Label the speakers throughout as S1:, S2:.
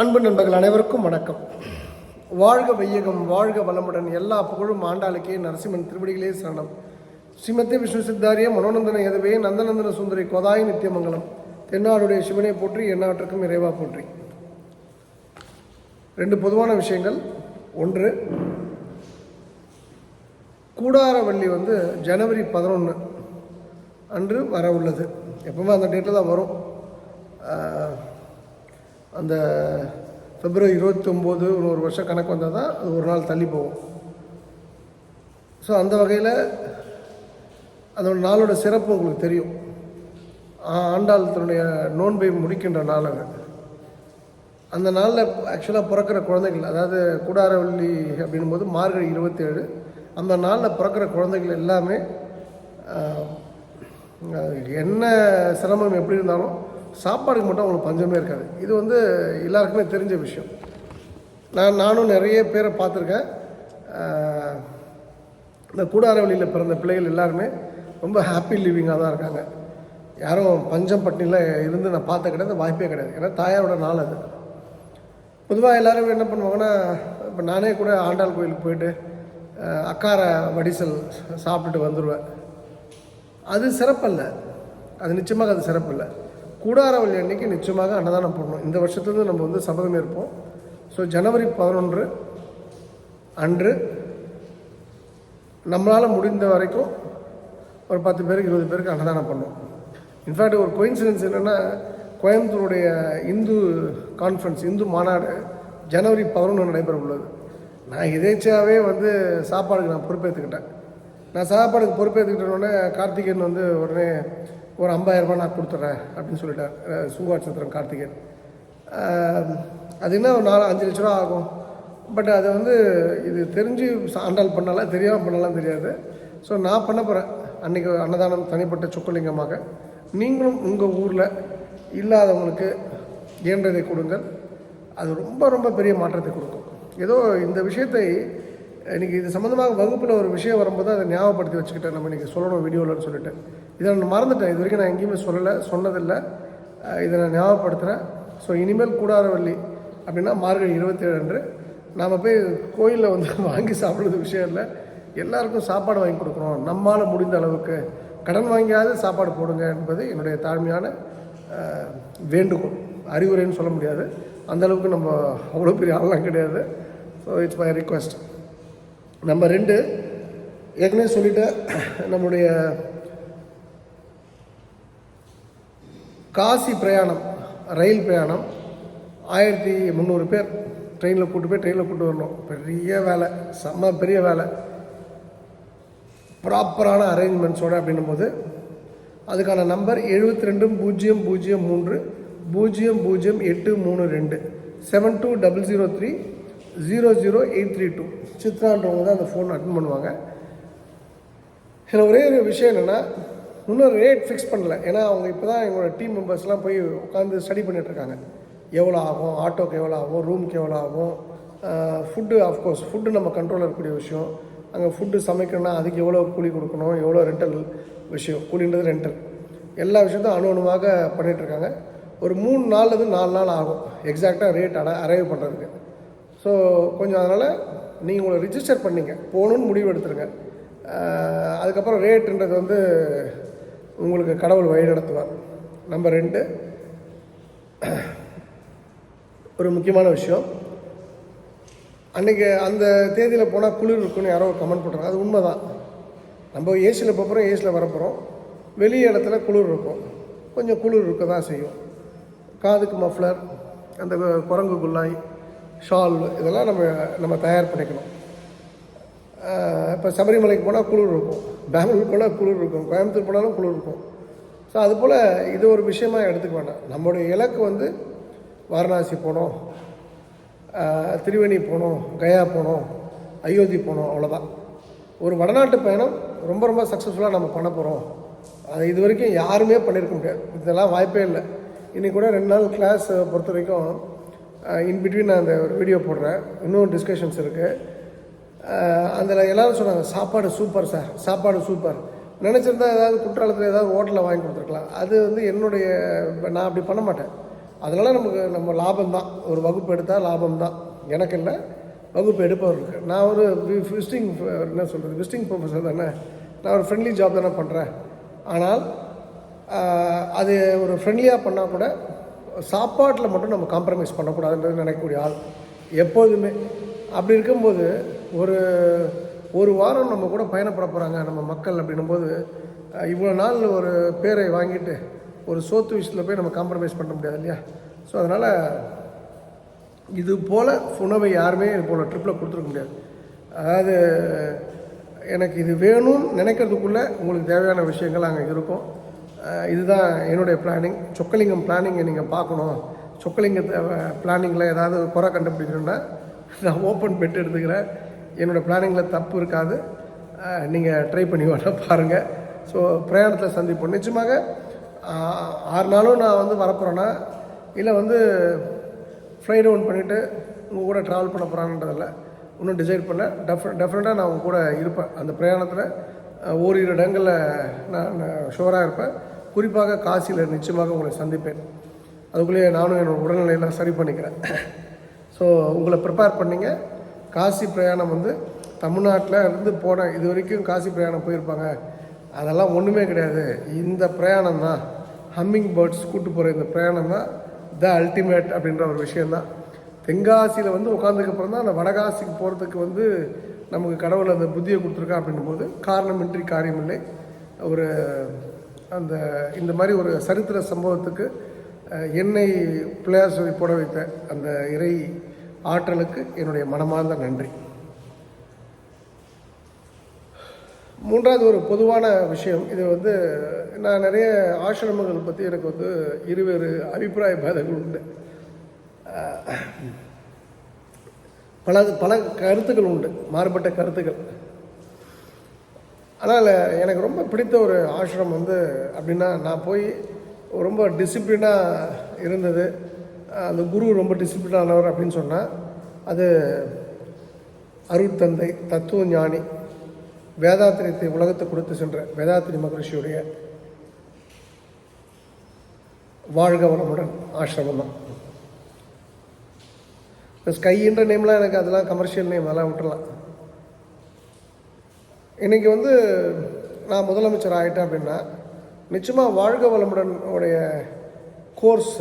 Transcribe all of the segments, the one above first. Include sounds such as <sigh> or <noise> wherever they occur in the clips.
S1: அன்பு நண்பர்கள் அனைவருக்கும் வணக்கம். வாழ்க வையகம் வாழ்க வளமுடன் எல்லா புகழும் ஆண்டாளுக்கே நரசிம்மன் திருவடிகளே சரணம். ஸ்ரீமதி விஷ்ணு சித்தாரிய மனோநந்தன எதவே நந்தநந்தன சுந்தரி கோதாய் நித்தியமங்கலம் தென்னாடுடைய சிவனை போற்றி எந்நாட்டிற்கும் இறைவா போற்றி. ரெண்டு பொதுவான விஷயங்கள். ஒன்று கூடாரவள்ளி வந்து ஜனவரி பதினொன்று அன்று வர உள்ளது எப்பவுமே அந்த டேட்டில் தான் வரும். அந்த பிப்ரவரி இருபத்தி ஒம்பது ஒரு வருஷம் கணக்கு வந்தால் தான் அது ஒரு நாள் தள்ளி போகும். ஸோ அந்த வகையில் அதோட நாளோட சிறப்பு உங்களுக்கு தெரியும். ஆ- ஆண்டாள் தன்னுடைய நோன்பை முடிக்கின்ற நாள் அந்த நாளில் ஆக்சுவலாக பிறக்கிற குழந்தைகள் அதாவது கூடாரவள்ளி அப்படின்னும் போது மார்கழி இருபத்தேழு அந்த நாளில் பிறக்கிற குழந்தைகள் எல்லாமே என்ன சிரமம் எப்படி இருந்தாலும் சாப்பாடுக்கு மட்டும் அவங்களுக்கு பஞ்சமே இருக்காது. இது வந்து எல்லாருக்குமே தெரிஞ்ச விஷயம். நான் நானும் நிறைய பேரை பார்த்துருக்கேன். இந்த கூடாரவழியில் பிறந்த பிள்ளைகள் எல்லாருமே ரொம்ப ஹாப்பி லிவிங்காக தான் இருக்காங்க. யாரும் பஞ்சம் பட்டினியில் இருந்து நான் பார்த்த கிடையாது வாய்ப்பே கிடையாது. ஏன்னா தாயாரோட நாள் அது. பொதுவாக எல்லோரும் என்ன பண்ணுவாங்கன்னா இப்போ நானே கூட ஆண்டாள் கோயிலுக்கு போயிட்டு அக்கார வடிசல் சாப்பிட்டுட்டு வந்துடுவேன் அது சிறப்பல்ல. அது நிச்சயமாக அது சிறப்பல்ல. கூடாரவள்ளி அன்னைக்கு நிச்சயமாக அன்னதானம் பண்ணணும். இந்த வருஷத்துலேருந்து நம்ம வந்து சபதம் இருப்போம் ஸோ ஜனவரி பதினொன்று அன்று நம்மளால் முடிந்த வரைக்கும் ஒரு பத்து பேருக்கு இருபது பேருக்கு அன்னதானம் பண்ணோம் இன்ஃபேக்ட் ஒரு கோயின்சிடன்ஸ் என்னென்னா கோயம்புத்தூருடைய இந்து கான்ஃபரன்ஸ் இந்து மாநாடு ஜனவரி பதினொன்று நடைபெற உள்ளது. நான் எதேச்சியாகவே வந்து சாப்பாடுக்கு நான் பொறுப்பேற்றுக்கிட்டேன் நான் சாப்பாடுக்கு பொறுப்பேற்றுக்கிட்டோடனே கார்த்திகேயன் வந்து உடனே ஒரு 50000 நான் கொடுத்துட்றேன் அப்படின்னு சொல்லிட்டார் அஹ் சத்திரம் கார்த்திகேயன். அது என்ன ஒரு நாலு அஞ்சு லட்ச ரூபா ஆகும். பட் அது வந்து இது தெரிஞ்சு சாண்டால் பண்ணலாம் தெரியாமல் பண்ணலாம் தெரியாது. ஸோ நான் பண்ண போகிறேன் அன்றைக்கி அன்னதானம் தனிப்பட்ட சொக்கலிங்கமாக. நீங்களும் உங்கள் ஊரில் இல்லாதவங்களுக்கு இயன்றதை கொடுங்கள். அது ரொம்ப ரொம்ப பெரிய மாற்றத்தை கொடுக்கும். ஏதோ இந்த விஷயத்தை இன்றைக்கி இது சம்மந்தமாக வகுப்பில் ஒரு விஷயம் வரும்போது அதை ஞாபகப்படுத்தி வச்சுக்கிட்டேன். நம்ம இன்றைக்கி சொல்லணும் வீடியோலன்னு சொல்லிட்டு. இதை நான் மறந்துட்டேன். இது வரைக்கும் நான் எங்கேயுமே சொல்லலை சொன்னதில்லை. இதை நான் ஞாபகப்படுத்துகிறேன் ஸோ இனிமேல் கூடாரவள்ளி அப்படின்னா மார்கழி இருபத்தேழு அன்று நாம் போய் கோயிலில் வந்து <laughs> வாங்கி சாப்பிட்றது விஷயம் இல்லை. எல்லாருக்கும் சாப்பாடு வாங்கி கொடுக்குறோம் நம்மால் முடிந்த அளவுக்கு கடன் வாங்கியாவது சாப்பாடு போடுங்க என்பது என்னுடைய தாழ்மையான வேண்டுகோள். அறிவுரைன்னு சொல்ல முடியாது. அந்தளவுக்கு நம்ம அவ்வளோ பெரிய ஆளெலாம் கிடையாது. ஸோ இட்ஸ் மை ரிக்வெஸ்ட் நம்ம ரெண்டு ஏற்கனவே சொல்லிவிட்டு நம்முடைய காசி பிரயாணம் ரயில் பிரயாணம் ஆயிரத்தி முந்நூறு பேர் ட்ரெயினில் கூட்டு போய் ட்ரெயினில் கூட்டு வரணும். பெரிய வேலை செம்ம பெரிய வேலை. ப்ராப்பரான அரேஞ்ச்மெண்ட்ஸோடு அப்படின்னும் போது அதுக்கான நம்பர் எழுபத்தி ரெண்டு பூஜ்ஜியம் பூஜ்ஜியம் மூன்று பூஜ்ஜியம் பூஜ்ஜியம் எட்டு மூணு ரெண்டு seven two double zero three zero zero eight three two சித்ரான்றவங்க தான் அந்த ஃபோன் அட்டன் பண்ணுவாங்க. இதில் ஒரே ஒரு விஷயம் என்னென்னா இன்னும் ரேட் ஃபிக்ஸ் பண்ணல. ஏன்னா அவங்க இப்போ தான் எங்களோட டீம் மெம்பர்ஸ்லாம் போய் உட்காந்து ஸ்டடி பண்ணிகிட்ருக்காங்க எவ்வளோ ஆகும்? ஆட்டோக்கு எவ்வளோ ஆகும்? ரூமுக்கு எவ்வளோ ஆகும்? ஃபுட்டு ஆஃப்கோர்ஸ் ஃபுட்டு நம்ம கண்ட்ரோலில் இருக்கக்கூடிய விஷயம். அங்கே ஃபுட்டு சமைக்கணும்னா அதுக்கு எவ்வளோ கூலி கொடுக்கணும்? எவ்வளோ ரெண்டல் விஷயம்? கூலின்றது ரெண்டல் எல்லா விஷயத்தையும் அணு அணுவாக பண்ணிகிட்ருக்காங்க ஒரு மூணு நாள்லேருந்து நாலு நாள் ஆகும். எக்ஸாக்டாக ரேட் அட அரைவ் பண்ணுறதுக்கு ஸோ கொஞ்சம் அதனால் நீங்கள் உங்களை ரிஜிஸ்டர் பண்ணிங்க. போகணுன்னு முடிவு எடுத்துருங்க. அதுக்கப்புறம் ரேட்டுன்றது வந்து உங்களுக்கு கடவுள் வழி நடத்துவார். நம்பர் ரெண்டு ஒரு முக்கியமான விஷயம். அன்றைக்கி அந்த தேதியில் போனால் குளிர் இருக்குன்னு யாரோ கமெண்ட் பண்ணுறாங்க அது உண்மை தான் நம்ம ஏசியில் போகிறோம் ஏசியில் வரப்போகிறோம் வெளி இடத்துல குளிர் இருக்கும். கொஞ்சம் குளிர் இருக்க தான் செய்யும். காதுக்கு மஃப்ளர் அந்த குரங்கு குல்லாய் ஷால் இதெல்லாம் நம்ம நம்ம தயார் பண்ணிக்கணும். இப்போ சபரிமலைக்கு போனால் குளிர் இருக்கும். பெங்களூர் போனால் குளிர் இருக்கும். கோயம்புத்தூர் போனாலும் குளிர் இருக்கும். ஸோ அதுபோல் இது ஒரு விஷயமாக எடுத்துக்க வேண்டாம். நம்மளுடைய இலக்கு வந்து வாரணாசி போனோம். திருவேணி போனோம். கயா போனோம். அயோத்தி போனோம். அவ்வளோதான் ஒரு வடநாட்டு பயணம் ரொம்ப ரொம்ப சக்ஸஸ்ஃபுல்லாக நம்ம பண்ண போகிறோம் அது இது வரைக்கும் யாருமே பண்ணியிருக்க முடியாது. இதெல்லாம் வாய்ப்பே இல்லை. இன்றைக்கூட ரெண்டு நாள் கிளாஸ் பொறுத்த வரைக்கும் இன் பிட்வீன் நான் அந்த ஒரு வீடியோ போடுறேன் இன்னும் டிஸ்கஷன்ஸ் இருக்குது அதில் எல்லாரும் சொன்னாங்க சாப்பாடு சூப்பர் சார் சாப்பாடு சூப்பர் நினச்சிருந்தா ஏதாவது குற்றாலத்தில் ஏதாவது ஹோட்டலில் வாங்கி கொடுத்துருக்கலாம். அது வந்து என்னுடைய நான் அப்படி பண்ண மாட்டேன். அதனால் நமக்கு நம்ம லாபம் தான். ஒரு வகுப்பு எடுத்தால் லாபம் தான். எனக்கு இல்லை வகுப்பு எடுப்பவருக்கு நான் ஒரு விசிட்டிங் என்ன சொல்கிறது விசிட்டிங் ப்ரொஃபஸர் தானே. நான் ஒரு ஃப்ரெண்ட்லி ஜாப் தானே பண்ணுறேன் ஆனால் அது ஒரு ஃப்ரெண்ட்லியாக பண்ணால் கூட சாப்பாட்டில் மட்டும் நம்ம காம்ப்ரமைஸ் பண்ணக்கூடாதுன்றது நினைக்கக்கூடிய ஆள் எப்போதுமே. அப்படி இருக்கும்போது ஒரு ஒரு வாரம் நம்ம கூட பயணப்பட போகிறாங்க நம்ம மக்கள் அப்படின்னும் போது இவ்வளோ நாள் ஒரு பேரை வாங்கிட்டு ஒரு சோத்து விஷயத்தில் போய் நம்ம காம்ப்ரமைஸ் பண்ண முடியாது இல்லையா? ஸோ அதனால் இது போல் உணவை யாருமே இது போல் ட்ரிப்பில் கொடுத்துருக்க முடியாது. அதாவது எனக்கு இது வேணும்னு நினைக்கிறதுக்குள்ளே உங்களுக்கு தேவையான விஷயங்கள் அங்கே இருக்கும். இதுதான் என்னுடைய பிளானிங் சொக்கலிங்கம் பிளானிங்கை நீங்கள் பார்க்கணும். சொக்கலிங்கத்தை பிளானிங்கில் ஏதாவது குறை கண்டுபிடிக்கணும்னா நான் ஓப்பன் பெட் எடுத்துக்கிறேன். என்னோடய பிளானிங்கில் தப்பு இருக்காது. நீங்கள் ட்ரை பண்ணி வேணா பாருங்கள் ஸோ பிரயாணத்தில் சந்திப்போம். நிச்சயமாக ஆறு நாளும் நான் வந்து வரப்போகிறேன்னா இல்லை வந்து ஃப்ளை டவுன் பண்ணிவிட்டு உங்கள் கூட ட்ராவல் பண்ண போகிறான்றதில்ல இன்னும் டிசைட் பண்ணல டெஃப டெஃபினட்டாக நான் உங்கள் கூட இருப்பேன். அந்த பிரயாணத்தில் ஓரிரு இடங்களில் நான் ஷோராக இருப்பேன். குறிப்பாக காசியில் நிச்சயமாக உங்களை சந்திப்பேன். அதுக்குள்ளேயே நானும் என்னோடய உடல்நிலையெல்லாம் சரி பண்ணிக்கிறேன். ஸோ உங்களை ப்ரிப்பேர் பண்ணிங்க. காசி பிரயாணம் வந்து தமிழ்நாட்டில் இருந்து போன இது வரைக்கும் காசி பிரயாணம் போயிருப்பாங்க. அதெல்லாம் ஒன்றுமே கிடையாது. இந்த பிரயாணம் தான். ஹம்மிங் பேர்ட்ஸ் கூட்டு போகிற இந்த பிரயாணம் தான் த அல்டிமேட் அப்படின்ற ஒரு விஷயந்தான் தென்காசியில் வந்து உட்காந்துக்கப்புறம் தான் அந்த வடகாசிக்கு போகிறதுக்கு வந்து நமக்கு கடவுள் அந்த புத்தியை கொடுத்துருக்கா அப்படின்னும் போது காரணமின்றி காரியமில்லை. ஒரு அந்த இந்த மாதிரி ஒரு சரித்திர சம்பவத்துக்கு என்னை பிள்ளையார் சொல்லி போட வைத்த அந்த இறை ஆற்றலுக்கு என்னுடைய மனமார்ந்த நன்றி. மூன்றாவது ஒரு பொதுவான விஷயம் இது வந்து நான் நிறைய ஆசிரமங்கள் பற்றி எனக்கு வந்து இருவேறு அபிப்பிராய பேதங்கள் உண்டு. பல பல கருத்துக்கள் உண்டு மாறுபட்ட கருத்துக்கள். ஆனால் எனக்கு ரொம்ப பிடித்த ஒரு ஆசிரமம் வந்து அப்படின்னா நான் போய் ரொம்ப டிசிப்ளினாக இருந்தது. அந்த குரு ரொம்ப டிசிப்ளினானவர் அப்படின்னு சொன்னால் அது அருட்தந்தை தத்துவ ஞானி வேதாத்திரியத்தை உலகத்தை கொடுத்து சென்ற வேதாத்திரி மகரிஷியுடைய வாழ்க வளமுடன் ஆசிரமம் தான். இந்த ஸ்கைன்ற நேம்லாம் எனக்கு அதெல்லாம் கமர்ஷியல் நேம் அதெல்லாம் விட்டுலாம் இன்றைக்கி வந்து நான் முதலமைச்சர் ஆகிட்டேன் அப்படின்னா நிச்சயமாக வாழ்க வளமுடன் உடைய கோர்ஸ்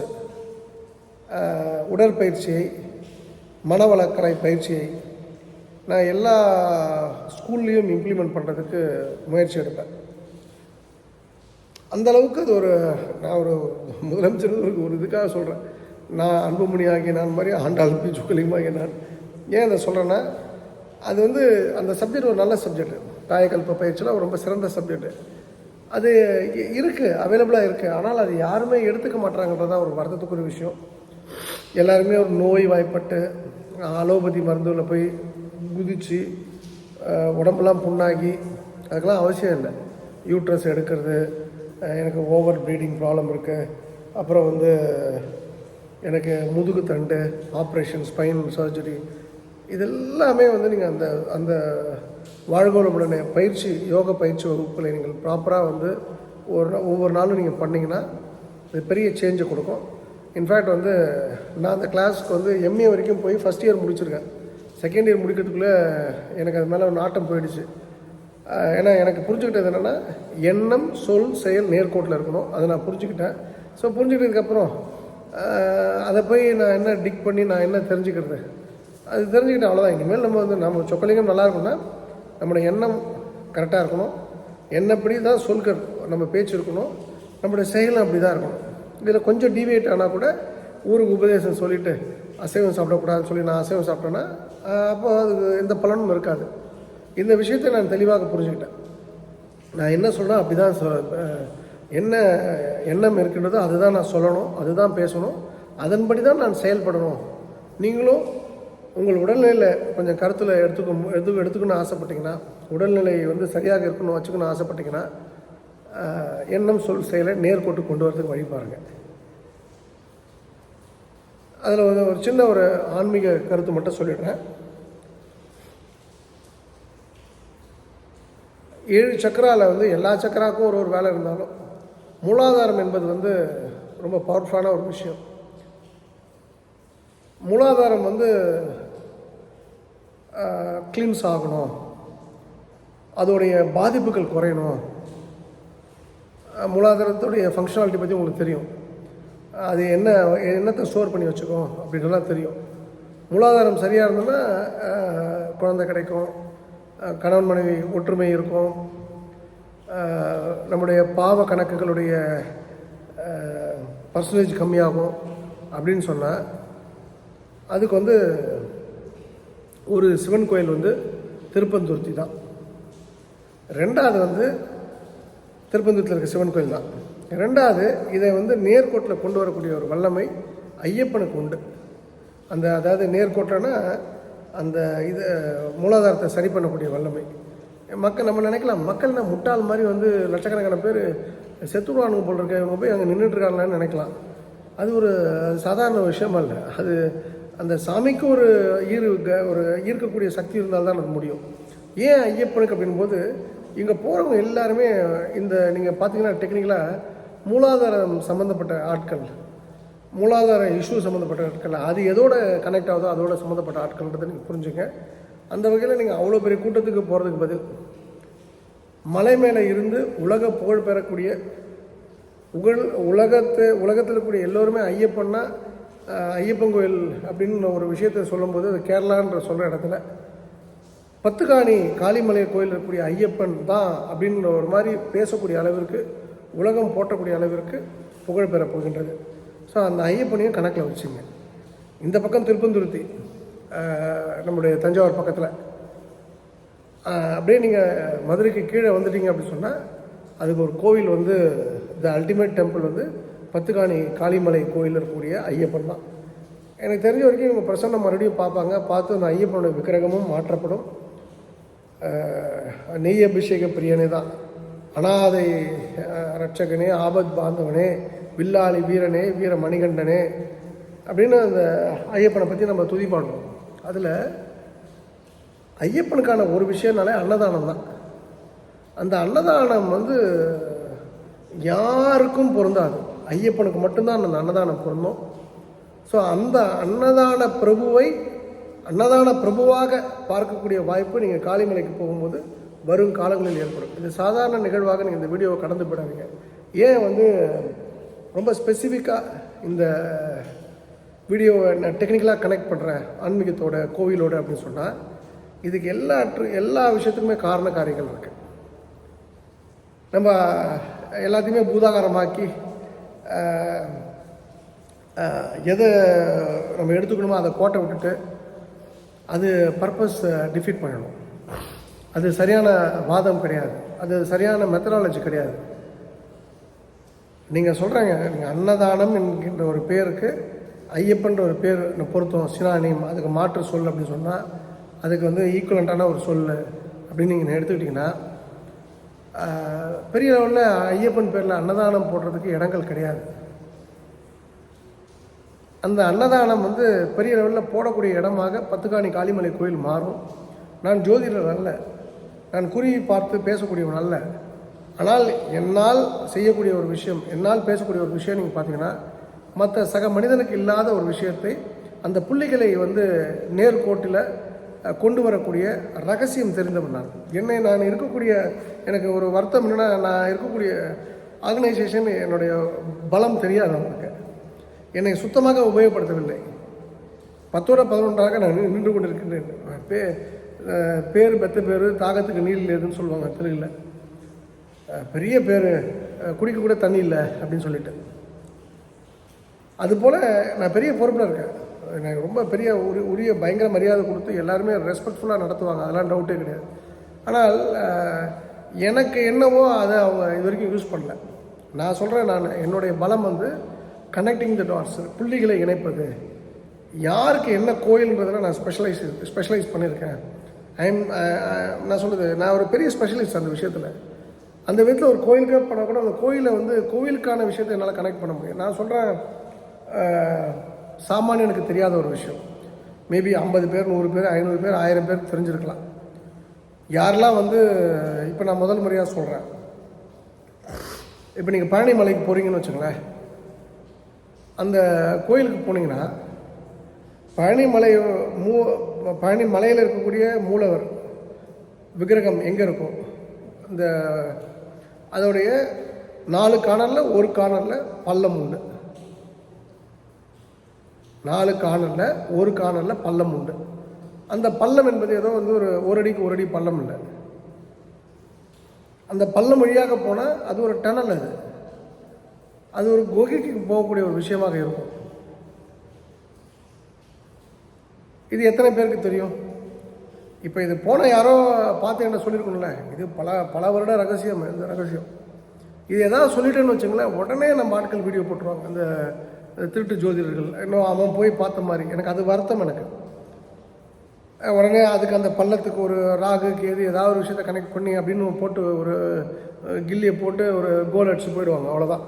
S1: உடற்பயிற்சியை மனவளக்கலை பயிற்சியை நான் எல்லா ஸ்கூல்லேயும் இம்ப்ளிமெண்ட் பண்ணுறதுக்கு முயற்சி எடுப்பேன். அந்தளவுக்கு அது ஒரு நான் ஒரு முதலமைச்சர் ஒரு ஒரு இதுக்காக சொல்கிறேன் நான் அன்புமணி ஆகிய நான் மாதிரி ஆண்டாள் பி சுக்கலிங்கமாகிய நான் ஏன் அதை சொல்கிறேன்னா அது வந்து அந்த சப்ஜெக்ட் ஒரு நல்ல சப்ஜெக்ட் காயக்கல்ப பயிற்சியெலாம் ரொம்ப சிறந்த சப்ஜெக்ட் அது இ- அவைலபிளாக இருக்குது ஆனால் அது யாருமே எடுத்துக்க மாட்டாங்கன்றது தான் ஒரு வருத்தத்துக்குரிய விஷயம். எல்லாருமே ஒரு நோய் வாய்ப்பட்டு அலோபதி மருந்துகளில் போய் குதிச்சு உடம்பெல்லாம் புண்ணாகி அதுக்கெல்லாம் அவசியம் இல்லை. யூட்ரஸ் எடுக்கிறது எனக்கு ஓவர் ப்ளீடிங் ப்ராப்ளம் இருக்குது அப்புறம் வந்து எனக்கு முதுகு தண்டு ஆப்ரேஷன் ஸ்பைன் சர்ஜரி இதெல்லாமே வந்து நீங்கள் அந்த அந்த வாழ்கோளமுடனே பயிற்சி யோக பயிற்சி வகுப்புகளை நீங்கள் ப்ராப்பராக வந்து ஒரு ஒவ்வொரு நாளும் நீங்கள் பண்ணிங்கன்னா அது பெரிய சேஞ்சை கொடுக்கும். இன்ஃபேக்ட் வந்து நான் அந்த கிளாஸ்க்கு வந்து எம்ஏ வரைக்கும் போய் ஃபஸ்ட் இயர் முடிச்சிருக்கேன். செகண்ட் இயர் முடிக்கிறதுக்குள்ளே எனக்கு அது மேலே ஒரு நாட்டம் போயிடுச்சு. ஏன்னா எனக்கு புரிஞ்சுக்கிட்டது என்னென்னா எண்ணம் சொல் செயல் நேர்கோட்டில் இருக்கணும். அதை நான் புரிஞ்சுக்கிட்டேன். ஸோ புரிஞ்சுக்கிட்டதுக்கப்புறம் அதை போய் நான் என்ன டிக் பண்ணி நான் என்ன தெரிஞ்சுக்கிறது? அது தெரிஞ்சுக்கிட்டேன் அவ்வளோதான் இனிமேல் நம்ம வந்து நம்ம சொக்கலிங்கம் நல்லா இருக்கும்னா நம்முடைய எண்ணம் கரெக்டாக இருக்கணும். எண்ணப்படி தான் சொல்கிற நம்ம பேச்சு இருக்கணும். நம்மளுடைய செயலும் அப்படி தான் இருக்கணும். இதில் கொஞ்சம் டிவியேட் ஆனால் கூட ஊருக்கு உபதேசம் சொல்லிவிட்டு அசைவம் சாப்பிடக்கூடாதுன்னு சொல்லி நான் அசைவம் சாப்பிட்டேன்னா அப்போ அதுக்கு எந்த பலனும் இருக்காது. இந்த விஷயத்தை நான் தெளிவாக புரிஞ்சுக்கிட்டேன். நான் என்ன சொல்கிறேன் அப்படி தான் சொ என்ன எண்ணம் இருக்கின்றதோ அதுதான் நான் சொல்லணும் அதுதான் பேசணும். அதன்படி தான் நான் செயல்படணும். நீங்களும் உங்கள் உடல்நிலையில் கொஞ்சம் கருத்தில் எடுத்துக்க எடுத்து எடுத்துக்கணும்னு ஆசைப்பட்டீங்கன்னா உடல்நிலை வந்து சரியாக இருக்கணும் வச்சுக்கணும் ஆசைப்பட்டீங்கன்னா எண்ணம் சொல் செயலை நேர்கோட்டு கொண்டு வரதுக்கு வழி பாருங்கள் அதில் வந்து ஒரு சின்ன ஒரு ஆன்மீக கருத்து மட்டும் சொல்லிடுறேன். ஏழு சக்கராவில் வந்து எல்லா சக்கராக்கும் ஒரு ஒரு வேலை இருந்தாலும் மூலாதாரம் என்பது வந்து ரொம்ப பவர்ஃபுல்லான ஒரு விஷயம். மூலாதாரம் வந்து க்ளீன்ஸ் ஆகணும். அதோடைய பாதிப்புகள் குறையணும். மூலாதாரத்துடைய ஃபங்க்ஷனாலிட்டி பற்றி உங்களுக்கு தெரியும். அது என்ன என்னத்தை ஸ்டோர் பண்ணி வச்சுக்கோம் அப்படின்றலாம் தெரியும். மூலாதாரம் சரியாக இருந்ததுன்னா குழந்தை கிடைக்கும் கணவன் மனைவி ஒற்றுமை இருக்கும். நம்முடைய பாவ கணக்குகளுடைய பர்சன்டேஜ் கம்மியாகும் அப்படின்னு சொன்னால் அதுக்கு வந்து ஒரு சிவன் கோயில் வந்து திருப்பந்துருத்தி தான். ரெண்டாவது வந்து திருப்பந்தூரத்தில் இருக்க சிவன் கோயில் தான். ரெண்டாவது இதை வந்து நேர்கோட்டில் கொண்டு வரக்கூடிய ஒரு வல்லமை ஐயப்பனுக்கு உண்டு. அந்த அதாவது நேர்கோட்டைன்னா அந்த இது மூலாதாரத்தை சரி பண்ணக்கூடிய வல்லமை. மக்கள் நம்ம நினைக்கலாம் மக்கள் முட்டாள் மாதிரி வந்து லட்சக்கணக்கான பேர் செத்துருவானுங்க போல் இருக்க இவங்க போய் அங்கே நின்றுட்டுருக்காங்களான்னு நினைக்கலாம். அது ஒரு சாதாரண விஷயம் அல்ல அது அந்த சாமிக்கு ஒரு ஈர் ஒரு ஈர்க்கக்கூடிய சக்தி இருந்தால் தான் அது முடியும். ஏன் ஐயப்பனுக்கு அப்படின்போது இங்கே போகிறவங்க எல்லாருமே இந்த நீங்கள் பார்த்தீங்கன்னா டெக்னிக்கலாக மூலாதாரம் சம்மந்தப்பட்ட ஆட்கள். மூலாதார இஷ்யூ சம்மந்தப்பட்ட ஆட்கள். அது எதோட கனெக்ட் ஆகுதோ அதோட சம்மந்தப்பட்ட ஆட்கள்ன்றதை நீங்கள் புரிஞ்சுங்க. அந்த வகையில் நீங்கள் அவ்வளோ பெரிய கூட்டத்துக்கு போகிறதுக்கு பதில் மலை மேலே இருந்து உலக புகழ் பெறக்கூடிய உகழ் உலகத்தை உலகத்தில் இருக்கக்கூடிய எல்லோருமே ஐயப்பன்னா ஐயப்பன் கோயில் அப்படின்னு ஒரு விஷயத்தை சொல்லும்போது அது கேரளான்ற சொல்கிற இடத்துல பத்துக்காணி காளிமலை கோயில் இருக்கக்கூடிய ஐயப்பன் தான் அப்படின்ற ஒரு மாதிரி பேசக்கூடிய அளவிற்கு உலகம் போற்றக்கூடிய அளவிற்கு புகழ் பெறப் போகின்றது. ஸோ அந்த ஐயப்பனையும் கணக்கில் வச்சுங்க. இந்த பக்கம் திருப்பந்துருத்தி நம்முடைய தஞ்சாவூர் பக்கத்தில். அப்படியே நீங்கள் மதுரைக்கு கீழே வந்துட்டீங்க அப்படின்னு சொன்னால் அதுக்கு ஒரு கோவில் வந்து த அல்டிமேட் டெம்பிள் வந்து பத்துக்காணி காளிமலை கோயிலில் இருக்கக்கூடிய ஐயப்பன் தான். எனக்கு தெரிஞ்ச வரைக்கும் இவங்க பிரசன்னம் மறுபடியும் பார்ப்பாங்க. பார்த்து அந்த ஐயப்பனோட விக்கிரகமும் மாற்றப்படும். நெய் அபிஷேக பிரியனே தான். அனாதை ரட்சகனே ஆபத் பாந்தவனே வில்லாளி வீரனே வீர மணிகண்டனே அப்படின்னு அந்த ஐயப்பனை பற்றி நம்ம துதி பாடுவோம். அதில் ஐயப்பனுக்கான ஒரு விஷயம்னாலே அன்னதானம் தான். அந்த அன்னதானம் வந்து யாருக்கும் பொருந்தாது. ஐயப்பனுக்கு மட்டும்தான் அந்த அன்னதானம் பிறந்தோம் ஸோ அந்த அன்னதான பிரபுவை அன்னதான பிரபுவாக பார்க்கக்கூடிய வாய்ப்பு நீங்கள் காளிமலைக்கு போகும்போது வரும் காலங்களில் ஏற்படும். இது சாதாரண நிகழ்வாக நீங்கள் இந்த வீடியோவை கடந்து போயிடாதீங்க. ஏன் வந்து ரொம்ப ஸ்பெசிஃபிக்காக இந்த வீடியோவை நான் டெக்னிக்கலாக கனெக்ட் பண்ணுறேன் ஆன்மீகத்தோட கோவிலோட அப்படின்னு சொன்னால் இதுக்கு எல்லா எல்லா விஷயத்துக்குமே காரண காரியங்கள் இருக்குது நம்ம எல்லாத்தையுமே பூதாகாரமாக்கி எதை நம்ம எடுத்துக்கணுமோ அதை கோட்டை விட்டுட்டு அது பர்பஸ் டிஃபீட் பண்ணணும். அது சரியான வாதம் கிடையாது. அது சரியான மெத்தடாலஜி கிடையாது. நீங்கள் சொல்கிறாங்க நீங்கள் அன்னதானம் என்கின்ற ஒரு பேருக்கு ஐயப்பன்ற ஒரு பேர் பொருத்தம் சினானியம் அதுக்கு மாற்று சொல் அப்படின்னு சொன்னால் அதுக்கு வந்து ஈக்குவலண்ட்டான ஒரு சொல் அப்படின்னு நீங்கள் எடுத்துக்கிட்டிங்கன்னா பெரிய லெவலில் ஐயப்பன் பேரில் அன்னதானம் போடுறதுக்கு இடங்கள் கிடையாது. அந்த அன்னதானம் வந்து பெரிய லெவலில் போடக்கூடிய இடமாக பத்துக்காணி காளிமலை கோயில் மாறும். நான் ஜோதிடர் அல்ல. நான் குறி பார்த்து பேசக்கூடியவன் அல்ல. ஆனால் என்னால் செய்யக்கூடிய ஒரு விஷயம் என்னால் பேசக்கூடிய ஒரு விஷயம் நீங்கள் பார்த்தீங்கன்னா மற்ற சக மனிதனுக்கு இல்லாத ஒரு விஷயத்தை அந்த புள்ளிகளை வந்து நேர்கோட்டில் கொண்டு வரக்கூடிய ரகசியம் தெரிந்தவன் நான். என்னை நான் இருக்கக்கூடிய எனக்கு ஒரு வருத்தம் என்னென்னா நான் இருக்கக்கூடிய ஆர்கனைசேஷன் என்னுடைய பலம் தெரியாது அவங்களுக்கு என்னை சுத்தமாக உபயோகப்படுத்தவில்லை. பத்தோட பதினொன்றாக நான் நின்று- நின்று கொண்டிருக்கின்றேன். பே பேர் பெத்த பேர் தாகத்துக்கு நீர் இல்லைன்னு சொல்லுவாங்க தெலுங்கில் பெரிய பேர் குடிக்க கூட தண்ணி இல்லை அப்படின்னு சொல்லிட்டு. அதுபோல் நான் பெரிய பொறுப்பில் இருக்கேன். எனக்கு ரொம்ப பெரிய உரி உரிய பயங்கர மரியாதை கொடுத்து எல்லாருமே ரெஸ்பெக்ட்ஃபுல்லாக நடத்துவாங்க. அதெல்லாம் டவுட்டே கிடையாது. ஆனால் எனக்கு என்னவோ அதை அவங்க இது வரைக்கும் யூஸ் பண்ணல. நான் சொல்கிறேன் நான் என்னுடைய பலம் வந்து கனெக்டிங் த டாட்ஸ் புள்ளிகளை இணைப்பது. யாருக்கு என்ன கோயில்ன்றதில் நான் ஸ்பெஷலைஸ் ஸ்பெஷலைஸ் பண்ணியிருக்கேன். ஐம் நான் சொல்கிறது நான் ஒரு பெரிய ஸ்பெஷலிஸ்ட் அந்த விஷயத்தில். அந்த விதத்தில் ஒரு கோயிலுக்கே பண்ணால் கூட அந்த கோயிலை வந்து கோவிலுக்கான விஷயத்தை என்னால் கனெக்ட் பண்ண முடியும். நான் சொல்கிறேன் சாமானியனுக்கு தெரியாத ஒரு விஷயம். மேபி ஐம்பது பேர் நூறு பேர் ஐநூறு பேர் ஆயிரம் பேர் தெரிஞ்சிருக்கலாம். யாரெல்லாம் வந்து இப்போ நான் முதல் முறையாக சொல்கிறேன் இப்போ நீங்கள் பழனி மலைக்கு போகிறீங்கன்னு வச்சுங்களேன் அந்த கோயிலுக்கு போனீங்கன்னா பழனி மலை மூ பழனி மலையில் இருக்கக்கூடிய மூலவர் விக்கிரகம் எங்கே இருக்கும் இந்த அதோடைய நாலு காணலில் ஒரு காணலில் பள்ளம் உண்டு. நாலு காணலில் ஒரு காணலில் பள்ளம் உண்டு. அந்த பள்ளம் என்பது ஏதோ வந்து ஒரு ஒரு அடிக்கு ஒரு அடி பள்ளம் இல்லை. அந்த பள்ளம் வழியாக போனால் அது ஒரு டனல் அது. அது ஒரு குகைக்கு போகக்கூடிய ஒரு விஷயமாக இருக்கும். இது எத்தனை பேருக்கு தெரியும்? இப்போ இது போன யாரோ பார்த்து என்ன சொல்லியிருக்கணும்ல? இது பல பல வருட ரகசியம் இந்த ரகசியம். இது எதாவது சொல்லிட்டேன்னு வச்சுங்களேன் உடனே நம்ம ஆட்கள் வீடியோ போட்டுருவாங்க. அந்த திருட்டு ஜோதிடர்கள். இன்னும் அவன் போய் பார்த்த மாதிரி. எனக்கு அது வருத்தம் எனக்கு. உடனே அதுக்கு அந்த பள்ளத்துக்கு ஒரு ராகு கேது ஏதாவது ஒரு விஷயத்தை கனெக்ட் பண்ணி அப்படின்னு போட்டு ஒரு கில்லியை போட்டு ஒரு கோல் அடிச்சு போயிடுவாங்க. அவ்வளோதான்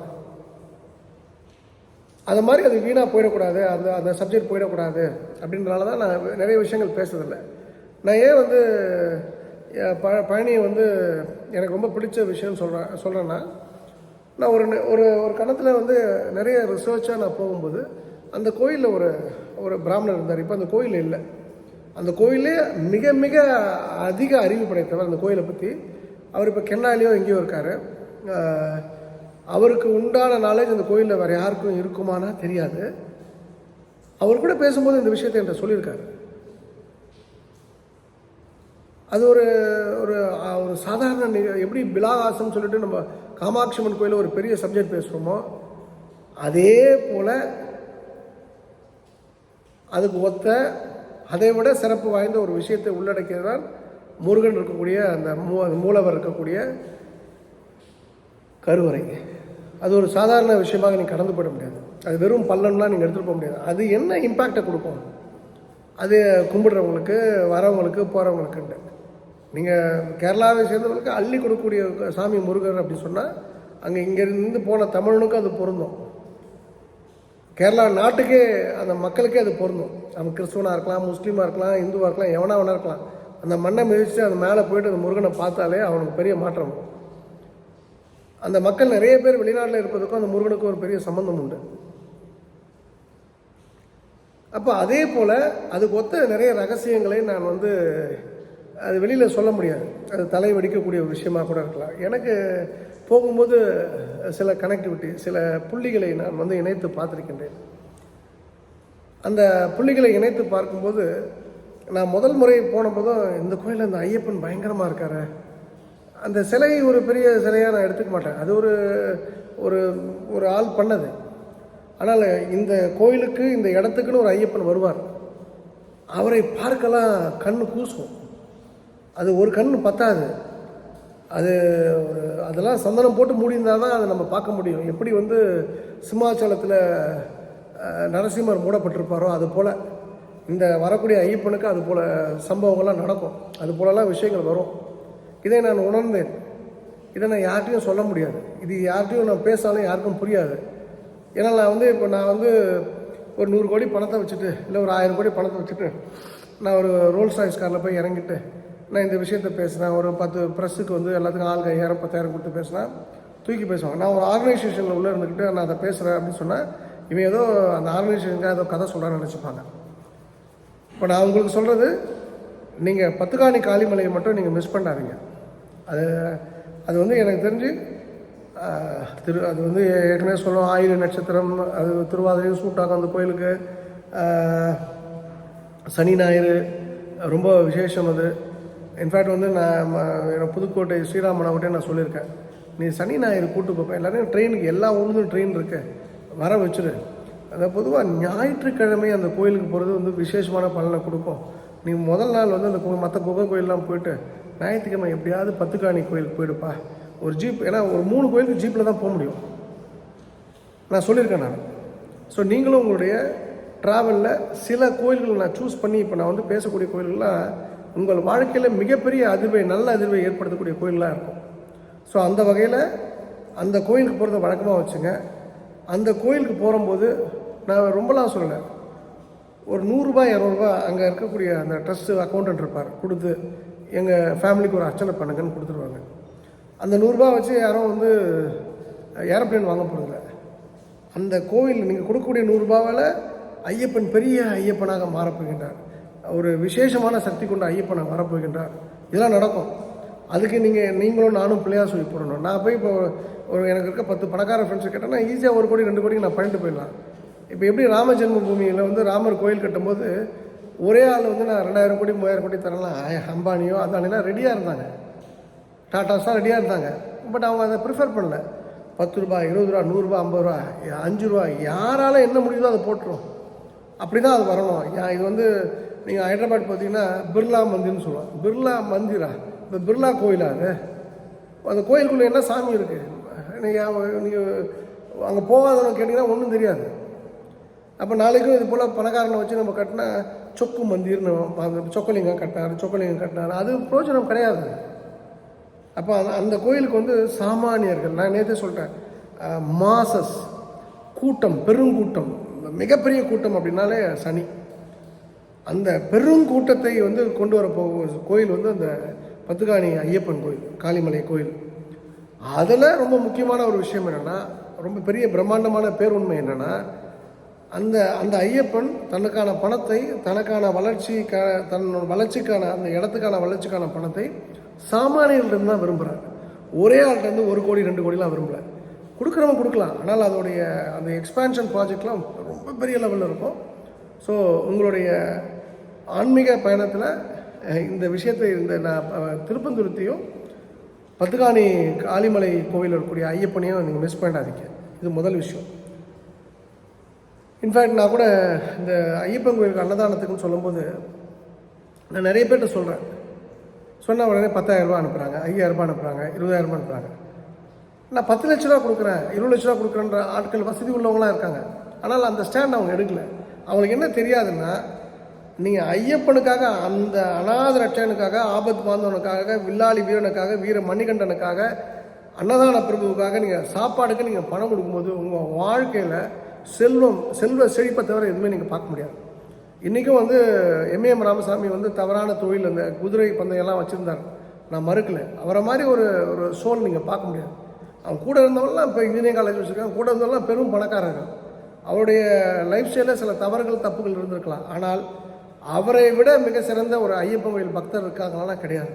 S1: அது மாதிரி அது வீணாக போயிடக்கூடாது. அந்த அந்த சப்ஜெக்ட் போயிடக்கூடாது. அப்படின்றனால தான் நான் நிறைய விஷயங்கள் பேசுறதில்லை. நான் ஏன் வந்து ப பழனியை வந்து எனக்கு ரொம்ப பிடிச்ச விஷயம்னு சொல்கிறேன் சொல்கிறேன்னா நான் ஒரு ஒரு ஒரு கணத்தில் வந்து நிறைய ரிசர்ச்சாக நான் போகும்போது அந்த கோயிலில் ஒரு ஒரு பிராமணர் இருந்தார். இப்போ அந்த கோயில் இல்லை. அந்த கோயிலே மிக மிக அதிக அறிவு படைத்தவர் அந்த கோயிலை பற்றி அவர் இப்போ கென்னாலியோ எங்கேயோ இருக்கார். அவருக்கு உண்டான நாலேஜ் அந்த கோயிலில் வேறு யாருக்கும் இருக்குமானா தெரியாது. அவர் கூட பேசும்போது இந்த விஷயத்தை என்கிட்ட சொல்லியிருக்காரு. அது ஒரு ஒரு ஒரு சாதாரண நிக- எப்படி பிலாகாசம் சொல்லிட்டு நம்ம காமாட்சி அம்மன் கோயிலில் ஒரு பெரிய சப்ஜெக்ட் பேசுகிறோமோ அதே போல் அதுக்கு ஒத்த அதை விட சிறப்பு வாய்ந்த ஒரு விஷயத்தை உள்ளடக்கியதால் முருகன் இருக்கக்கூடிய அந்த மூ மூலவர் இருக்கக்கூடிய கருவறை அது ஒரு சாதாரண விஷயமாக நீங்கள் கடந்து போயிட முடியாது. அது வெறும் பள்ளம்லாம் நீங்கள் எடுத்துகிட்டு போக முடியாது. அது என்ன இம்பேக்டை கொடுக்கும்? அது கும்பிடுறவங்களுக்கு வரவங்களுக்கு போகிறவங்களுக்குன்ட்டு நீங்கள் கேரளாவை சேர்ந்தவங்களுக்கு அள்ளி கொடுக்கக்கூடிய சாமி முருகர் அப்படின்னு சொன்னால் அங்கே இங்கேருந்து போன தமிழனுக்கும் அது பொருந்தும். கேரளா நாட்டுக்கே அந்த மக்களுக்கே அது பொருந்தும். அவன் கிறிஸ்துவனாக இருக்கலாம் முஸ்லீமாக இருக்கலாம் இந்துவாக இருக்கலாம் எவனா அவனாக இருக்கலாம். அந்த மண்ணை மிதித்து அந்த மேலே போயிட்டு அந்த முருகனை பார்த்தாலே அவனுக்கு பெரிய மாற்றம். அந்த மக்கள் நிறைய பேர் வெளிநாட்டில் இருப்பதுக்கும் அந்த முருகனுக்கும் ஒரு பெரிய சம்மந்தம் உண்டு. அப்போ அதே போல் அதுக்கு ஒத்த நிறைய ரகசியங்களை நான் வந்து அது வெளியில் சொல்ல முடியாது. அது தலை வெடிக்கக்கூடிய ஒரு விஷயமாக கூட இருக்கலாம். எனக்கு போகும்போது சில கனெக்டிவிட்டி சில புள்ளிகளை நான் வந்து இணைத்து பார்த்துருக்கின்றேன். அந்த புள்ளிகளை இணைத்து பார்க்கும்போது நான் முதல் முறை போனபோதும் இந்த கோயிலில் அந்த ஐயப்பன் பயங்கரமாக இருக்கார். அந்த சிலை ஒரு பெரிய சிலையாக நான் எடுத்துக்க மாட்டேன். அது ஒரு ஒரு ஒரு ஆள் பண்ணது. ஆனால் இந்த கோயிலுக்கு இந்த இடத்துக்குன்னு ஒரு ஐயப்பன் வருவார். அவரை பார்க்கலாம் கண் கூசும். அது ஒரு கண்ணு பத்தாது. அது ஒரு அதெல்லாம் சந்தனம் போட்டு மூடியிருந்தால் தான் அதை நம்ம பார்க்க முடியும். எப்படி வந்து சிம்மாச்சலத்தில் நரசிம்மர் மூடப்பட்டிருப்பாரோ அது போல் இந்த வரக்கூடிய ஐயப்பனுக்கு அது போல் சம்பவங்கள்லாம் நடக்கும். அது போலலாம் விஷயங்கள் வரும். இதை நான் உணர்ந்தேன். இதை நான் யார்கிட்டையும் சொல்ல முடியாது. இது யார்கிட்டையும் நான் பேசாலும் யாருக்கும் புரியாது. ஏன்னா நான் வந்து இப்போ நான் வந்து ஒரு நூறு கோடி பணத்தை வச்சுட்டு இல்லை ஒரு ஆயிரம் கோடி பணத்தை வச்சுட்டு நான் ஒரு ரோல்ஸ் ராய்ஸ் காரில் போய் இறங்கிட்டு நான் இந்த விஷயத்தை பேசினேன். ஒரு பத்து ப்ரெஸ்ஸுக்கு வந்து எல்லாத்துக்கும் ஆளுக்கு ஐயாயிரம் பத்தாயிரம் கொடுத்து பேசினேன். தூக்கி பேசுவாங்க. நான் ஒரு ஆர்கனைசேஷனில் உள்ளே இருந்துக்கிட்டு நான் அதை பேசுகிறேன் அப்படின்னு சொன்னால் இவன் ஏதோ அந்த ஆர்கனைசேஷனுக்காக ஏதோ கதை சொல்கிறான்னு நினச்சிப்பாங்க. இப்போ நான் உங்களுக்கு சொல்கிறது நீங்கள் பத்துக்காணி காளிமலையை மட்டும் நீங்கள் மிஸ் பண்ணாதீங்க. அது அது வந்து எனக்கு தெரிஞ்சு திரு அது வந்து ஏற்கனவே சொல்லுவோம் ஆயுத நட்சத்திரம் அது திருவாதிரையும் சூட்டாக அந்த கோயிலுக்கு சனி ஞாயிறு ரொம்ப விசேஷம் அது. இன்ஃபேக்ட் வந்து நான் புதுக்கோட்டை ஸ்ரீராமனாவிட்டே நான் சொல்லியிருக்கேன். நீ சனி ஞாயிறு கூட்டு போப்பேன் எல்லாரையும் ட்ரெயினுக்கு எல்லா ஊர்லேயும் ட்ரெயின் இருக்கு. வர வச்சிரு. அந்த பொதுவாக ஞாயிற்றுக்கிழமை அந்த கோயிலுக்கு போகிறது வந்து விசேஷமான பலனை கொடுக்கும். நீ முதல் நாள் வந்து அந்த மற்ற குகை கோயிலெலாம் போயிட்டு ஞாயிற்றுக்கிழமை எப்படியாவது பத்துக்காணி கோயிலுக்கு போயிடுப்பா. ஒரு ஜீப் ஏன்னா ஒரு மூணு கோயிலுக்கு ஜீப்பில் தான் போக முடியும். நான் சொல்லியிருக்கேன் நான். ஸோ நீங்களும் உங்களுடைய ட்ராவலில் சில கோயில்கள் நான் சூஸ் பண்ணி இப்போ நான் வந்து பேசக்கூடிய கோயில்கள்லாம் உங்கள் வாழ்க்கையில் மிகப்பெரிய அதிர்வை நல்ல அதிர்வை ஏற்படுத்தக்கூடிய கோயிலாக இருக்கும். ஸோ அந்த வகையில் அந்த கோயிலுக்கு போகிறத வழக்கமாக வச்சுங்க. அந்த கோயிலுக்கு போகும்போது நான் ரொம்பலாம் சொல்லலை. ஒரு நூறுரூபா இரநூறுபா அங்கே இருக்கக்கூடிய அந்த ட்ரஸ்ட்டு அக்கௌண்டன்ட் இருப்பார். கொடுத்து எங்கள் ஃபேமிலிக்கு ஒரு அர்ச்சனை பண்ணுங்கன்னு கொடுத்துருவாங்க. அந்த நூறுரூபா வச்சு யாரும் வந்து ஏரோப்ளேன் வாங்க போகிறதில்ல அந்த கோவில் நீங்கள் கொடுக்கக்கூடிய நூறுரூபாவில் ஐயப்பன் பெரிய ஐயப்பனாக மாறப்போகின்றார். ஒரு விசேஷமான சக்தி கொண்ட ஐயப்பனை வரப்போகின்றார். இதெல்லாம் நடக்கும். அதுக்கு நீங்கள் நீங்களும் நானும் பிள்ளையார் சொல்லி போடணும். நான் போய் இப்போ ஒரு எனக்கு இருக்க பத்து பணக்கார ஃப்ரெண்ட்ஸை கேட்டேன்னா ஈஸியாக ஒரு கோடி ரெண்டு கோடிக்கு நான் பண்ணிட்டு போயிடலாம். இப்போ எப்படி ராம ஜென்மபூமியில் வந்து ராமர் கோயில் கட்டும்போது ஒரே ஆள் வந்து நான் ரெண்டாயிரம் கோடி மூவாயிரம் கோடி தரலாம் அம்பானியோ அதானிலாம் ரெடியாக இருந்தாங்க. டாட்டாஸ்லாம் ரெடியாக இருந்தாங்க. பட் அவங்க அதை ப்ரிஃபர் பண்ணல. பத்து ரூபா இருபது ரூபா நூறுரூபா ஐம்பது ரூபா அஞ்சு ரூபா யாரால என்ன முடியுதோ அதை போட்டுரும். அப்படி தான் அது வரணும். இது வந்து நீங்கள் ஹைதராபாத் பார்த்தீங்கன்னா பிர்லா மந்திர்னு சொல்லுவாங்க. பிர்லா மந்திரா. இந்த பிர்லா கோயிலா அது? அந்த கோயிலுக்குள்ளே என்ன சாமி இருக்குது நீங்கள் நீங்கள் அங்கே போகாதவங்க கேட்டிங்கன்னா ஒன்றும் தெரியாது. அப்போ நாளைக்கும் இது போல் பணக்காரனை வச்சு நம்ம கட்டினா சொக்கு மந்திர்னு அந்த சொக்கலிங்கம் கட்டினார் சொக்கலிங்கம் கட்டினார். அது பிரோஜனம் கிடையாது. அப்போ அந்த அந்த கோயிலுக்கு வந்து சாமானியர்கள் நான் நேற்று சொல்லிட்டேன் மாசஸ் கூட்டம் பெருங்கூட்டம். மிகப்பெரிய கூட்டம் அப்படின்னாலே சனி. அந்த பெருங்கூட்டத்தை வந்து கொண்டு வர போகும் கோயில் வந்து அந்த பத்துகாணி ஐயப்பன் கோயில் காளிமலை கோயில். அதில் ரொம்ப முக்கியமான ஒரு விஷயம் என்னென்னா ரொம்ப பெரிய பிரம்மாண்டமான பேருண்மை என்னென்னா அந்த அந்த ஐயப்பன் தனக்கான பணத்தை தனக்கான வளர்ச்சிக்கான தன்னோட வளர்ச்சிக்கான அந்த இடத்துக்கான வளர்ச்சிக்கான பணத்தை சாமானியர்களிடம் தான் விரும்புகிறார் ஒரே ஆள்கிட்ட ஒரு கோடி ரெண்டு கோடிலாம் விரும்பல. கொடுக்குறவங்க கொடுக்கலாம். ஆனால் அதோடைய அந்த எக்ஸ்பேன்ஷன் ப்ராஜெக்ட்லாம் ரொம்ப பெரிய லெவலில் இருக்கும். ஸோ உங்களுடைய ஆன்மீக பயணத்தில் இந்த விஷயத்தை இந்த நான் திருப்பந்துருத்தியும் பத்துகாணி காளிமலை கோவிலில் இருக்கக்கூடிய ஐயப்பனையும் நீங்கள் மிஸ் பண்ணிடாதீங்க. இது முதல் விஷயம். இன்ஃபேக்ட் நான் கூட இந்த ஐயப்பன் கோயிலுக்கு அன்னதானத்துக்குன்னு சொல்லும்போது நான் நிறைய பேர்கிட்ட சொல்கிறேன் சொன்ன உடனே பத்தாயிரம் ரூபாய் அனுப்புகிறாங்க ஐயாயிரம் ரூபாய் அனுப்புகிறாங்க இருபதாயிரம் அனுப்புகிறாங்க நான் பத்து லட்ச ரூபா கொடுக்குறேன் இருபது லட்ச ரூபா கொடுக்குறேன்ற ஆட்கள் வசதி உள்ளவங்களாம் இருக்காங்க. ஆனால் அந்த ஸ்டாண்ட் அவங்க எடுக்கல. அவங்களுக்கு என்ன தெரியாதுன்னா நீங்கள் ஐயப்பனுக்காக அந்த அநாத ரட்சகனுக்காக ஆபத் பாந்தவனுக்காக வில்லாளி வீரனுக்காக வீர மணிகண்டனுக்காக அன்னதான பிரபுவுக்காக நீங்கள் சாப்பாடுக்கு நீங்கள் பணம் கொடுக்கும்போது உங்கள் வாழ்க்கையில் செல்வம் செல்வ செழிப்பை தவிர எதுவுமே நீங்கள் பார்க்க முடியாது. இன்றைக்கும் வந்து எம்ஏஎம் ராமசாமி வந்து தவறான தொழில் அந்த குதிரை பந்தயம்லாம் வச்சுருந்தார். நான் மறுக்கல. அவரை மாதிரி ஒரு ஒரு சோல் நீங்கள் பார்க்க முடியாது. அவன் கூட இருந்தவங்களாம் இப்போ இன்ஜினியரிங் காலேஜ் வச்சுருக்காங்க கூட இருந்தவங்களாம் பெரும் பணக்காரர்கள். அவருடைய லைஃப் ஸ்டைலில் சில தவறுகள் தப்புகள் இருந்திருக்கலாம். ஆனால் அவரை விட மிக சிறந்த ஒரு ஐயப்பன் கோயில் பக்தர் இருக்காங்களா கிடையாது.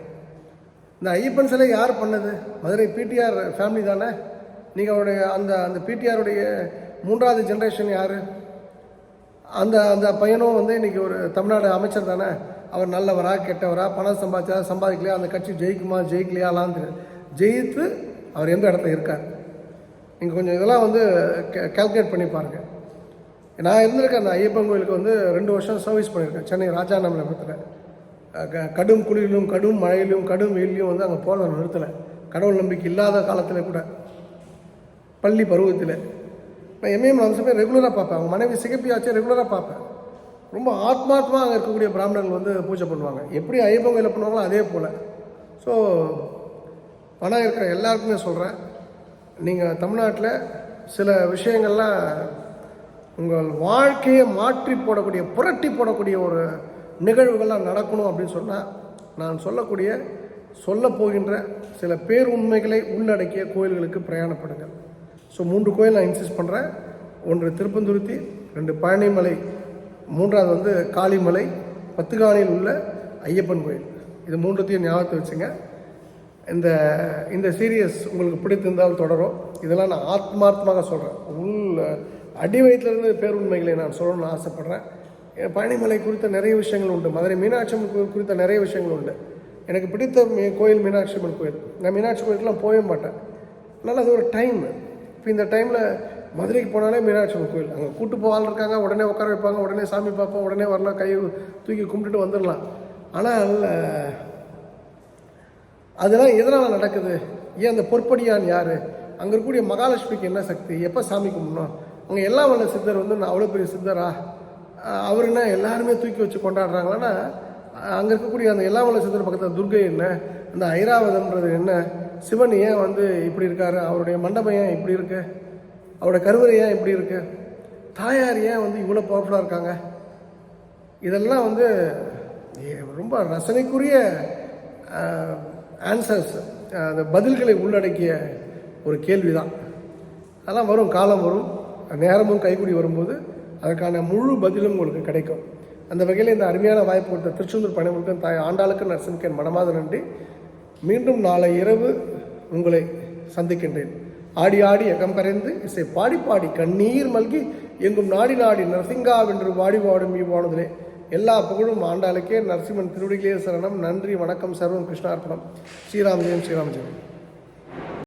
S1: இந்த ஐயப்பன் சிலை யார் பண்ணது? மதுரை பிடிஆர் ஃபேமிலி தானே? நீங்கள் அவருடைய அந்த அந்த பிடிஆருடைய மூன்றாவது ஜென்ரேஷன் யார்? அந்த அந்த பையனும் வந்து இன்னைக்கு ஒரு தமிழ்நாடு அமைச்சர் தானே? அவர் நல்லவரா கெட்டவரா பணம் சம்பாதிச்சா சம்பாதிக்கலையா? அந்த கட்சி ஜெயிக்குமா ஜெயிக்கலையாலாம் ஜெயித்து அவர் எந்த இடத்துல இருக்கார்? நீங்கள் கொஞ்சம் இதெல்லாம் வந்து கால்குலேட் பண்ணி பாருங்கள் நான் இருந்திருக்கேன் அந்த ஐயப்பன் கோயிலுக்கு வந்து ரெண்டு வருஷம் சர்வீஸ் பண்ணியிருக்கேன். சென்னை ராஜாநாமில் க- கடும் குளிரிலும் கடும் மழையிலும் கடும் வெயிலையும் வந்து அங்கே போகிறத நிறுத்தலை. கடவுள் நம்பிக்கை இல்லாத காலத்தில் கூட. பள்ளி பருவத்தில். நான் எம்ஏஎம் அம்சமே ரெகுலராக பார்ப்பேன். அவங்க மனைவி சிகப்பியாச்சு ரெகுலராக பார்ப்பேன். ரொம்ப ஆத்மாத்மா அங்கே இருக்கக்கூடிய பிராமணர்கள் வந்து பூஜை பண்ணுவாங்க. எப்படி ஐயப்பன் கோயிலில் பண்ணுவாங்களோ அதே போல். ஸோ பணம் இருக்கிற எல்லாருக்குமே சொல்கிறேன் நீங்கள் தமிழ்நாட்டில் சில விஷயங்கள்லாம் உங்கள் வாழ்க்கையை மாற்றி போடக்கூடிய புரட்டி போடக்கூடிய ஒரு நிகழ்வுகள்லாம் நடக்கணும் அப்படின்னு சொன்னால் நான் சொல்லக்கூடிய சொல்ல போகின்ற சில பேருண்மைகளை உள்ளடக்கிய கோயில்களுக்கு பிரயாணப்படுங்கள். ஸோ மூன்று கோயில் நான் இன்சிஸ்ட் பண்ணுறேன் ஒன்று திருப்பந்துருத்தி ரெண்டு பழனிமலை மூன்றாவது வந்து காளிமலை பத்துகாணியில் உள்ள ஐயப்பன் கோயில். இது மூன்றுத்தையும் ஞாபகத்தை வச்சுங்க. இந்த இந்த சீரியஸ் உங்களுக்கு பிடித்திருந்தால் தொடரும். இதெல்லாம் நான் ஆத்மார்த்தமாக சொல்கிறேன் உள் அடி வயிற்றுலேருந்து பேருண்மைகளை நான் சொல்லணும்னு ஆசைப்பட்றேன். பழனிமலை குறித்த நிறைய விஷயங்கள் உண்டு. மதுரை மீனாட்சி அம்மன் கோயில் குறித்த நிறைய விஷயங்கள் உண்டு. எனக்கு பிடித்த மீ- கோயில் மீனாட்சி அம்மன் கோயில். நான் மீனாட்சி கோயிலுக்குலாம் போகவே மாட்டேன். அதனால் அது ஒரு டைம் இப்போ இந்த டைமில் மதுரைக்கு போனாலே மீனாட்சி அம்மன் கோயில். அங்கே கூட்டு போவாள் இருக்காங்க உடனே உட்கார வைப்பாங்க உடனே சாமி பார்ப்போம் உடனே வரலாம் கையை தூக்கி கும்பிட்டுட்டு வந்துடலாம். ஆனால் அதெல்லாம் எதனால் நடக்குது? ஏன் அந்த பொற்படியான் யார்? அங்கே இருக்கக்கூடிய மகாலட்சுமிக்கு என்ன சக்தி? எப்போ சாமி கும்பிடணும்? அவங்க எல்லாம் வல்ல சித்தர் வந்து நான் அவ்வளோ பெரிய சித்தரா? அவர் என்ன எல்லாருமே தூக்கி வச்சு கொண்டாடுறாங்களான்னா அங்கே இருக்கக்கூடிய அந்த எல்லாம் வல்ல சித்தர் பக்கத்தில் துர்கை என்ன? அந்த ஐராவதம்ன்றது என்ன? சிவன் ஏன் வந்து இப்படி இருக்காரு? அவருடைய மண்டபம் ஏன் இப்படி இருக்கு? அவருடைய கருவறை ஏன் இப்படி இருக்கு? தாயார் ஏன் வந்து இவ்வளோ பவர்ஃபுல்லாக இருக்காங்க? இதெல்லாம் வந்து ரொம்ப ரசனைக்குரிய ஆன்சர்ஸ் அந்த பதில்களை உள்ளடக்கிய ஒரு கேள்வி தான் அதெல்லாம் வரும் காலம் வரும். நேரமும் கைகூடி வரும்போது அதற்கான முழு பதிலும் உங்களுக்கு கிடைக்கும். அந்த வகையில் இந்த அருமையான வாய்ப்பு கொடுத்த திருச்செந்தூர் பணிமுருகன் தாய் ஆண்டாளுக்கு நரசிம்க்கு என் மனமாத நன்றி. மீண்டும் நாளை இரவு உங்களை சந்திக்கின்றேன். ஆடி ஆடி எகம் கரைந்து இசை பாடி பாடி கண்ணீர் மல்கி எங்கும் நாடி நாடி நரசிங்கா வென்று வாடி வாடும் இவ்வாணுதலே எல்லா புகழும் ஆண்டாளுக்கே நரசிம்மன் திருவடிகளே சரணம். நன்றி வணக்கம் சர்வம் கிருஷ்ணார்ப்பணம். ஸ்ரீராம் ஜெயம் ஸ்ரீராம் ஜெயம்